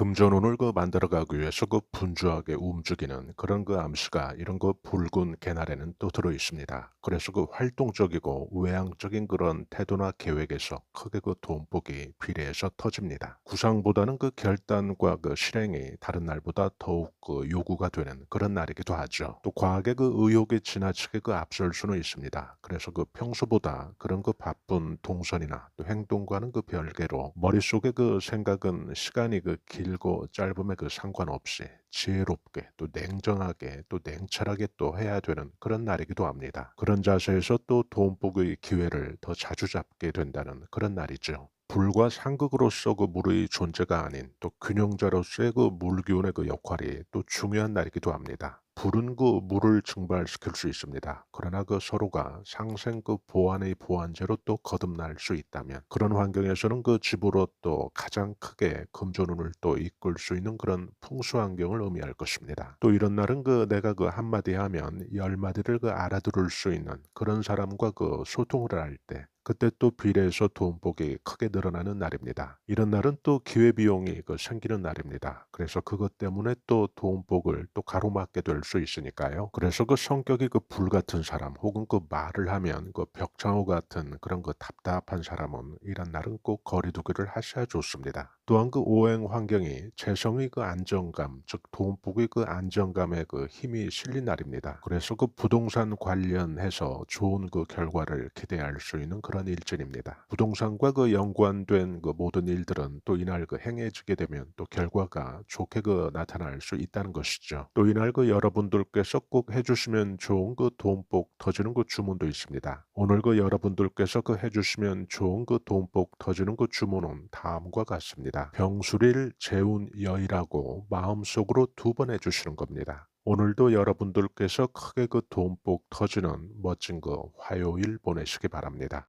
금전운을 그 만들어가기 위해서 그 분주하게 움직이는 그런 그 암시가 이런 그 붉은 개날에는 또 들어 있습니다. 그래서 그 활동적이고 외향적인 그런 태도나 계획에서 크게 그 돈복이 비례해서 터집니다. 구상보다는 그 결단과 그 실행이 다른 날보다 더욱 그 요구가 되는 그런 날이기도 하죠. 또 과하게 그 의욕이 지나치게 그 앞설 수는 있습니다. 그래서 그 평소보다 그런 그 바쁜 동선이나 또 행동과는 그 별개로 머릿속에 그 생각은 시간이 그길 고 짧음에 그 상관없이 지혜롭게 또 냉정하게 또 냉철하게 또 해야 되는 그런 날이기도 합니다. 그런 자세에서 또 돈복의 기회를 더 자주 잡게 된다는 그런 날이죠. 불과 상극으로서 그 물의 존재가 아닌 또 균형자로서의 그 물기운의 그 역할이 또 중요한 날이기도 합니다. 불은 그 물을 증발시킬 수 있습니다. 그러나 그 서로가 상생 그 보완의 보완제로 또 거듭날 수 있다면 그런 환경에서는 그 집으로 또 가장 크게 금전운을 또 이끌 수 있는 그런 풍수 환경을 의미할 것입니다. 또 이런 날은 그 내가 그 한마디 하면 열 마디를 그 알아들을 수 있는 그런 사람과 그 소통을 할때 그때 또 비례해서 돈복이 크게 늘어나는 날입니다. 이런 날은 또 기회비용이 그 생기는 날입니다. 그래서 그것 때문에 또 돈복을 또 가로막게 될수 있으니까요. 그래서 그 성격이 그 불 같은 사람 혹은 그 말을 하면 그 벽장호 같은 그런 그 답답한 사람은 이런 날은 꼭 거리두기를 하셔야 좋습니다. 또한 그 오행 환경이 재성의 그 안정감, 즉 돈복의 그 안정감에 그 힘이 실린 날입니다. 그래서 그 부동산 관련해서 좋은 그 결과를 기대할 수 있는 그런 일진입니다. 부동산과 그 연관된 그 모든 일들은 또 이날 그 행해지게 되면 또 결과가 좋게 그 나타날 수 있다는 것이죠. 또 이날 그 여러 분들께서 꼭 해주시면 좋은 그 돈복 터지는 그 주문도 있습니다. 오늘 그 여러분들께서 그 해주시면 좋은 그 돈복 터지는 그 주문은 다음과 같습니다. 병수릴 재운 여이라고 마음속으로 두 번 해주시는 겁니다. 오늘도 여러분들께서 크게 그 돈복 터지는 멋진 그 화요일 보내시기 바랍니다.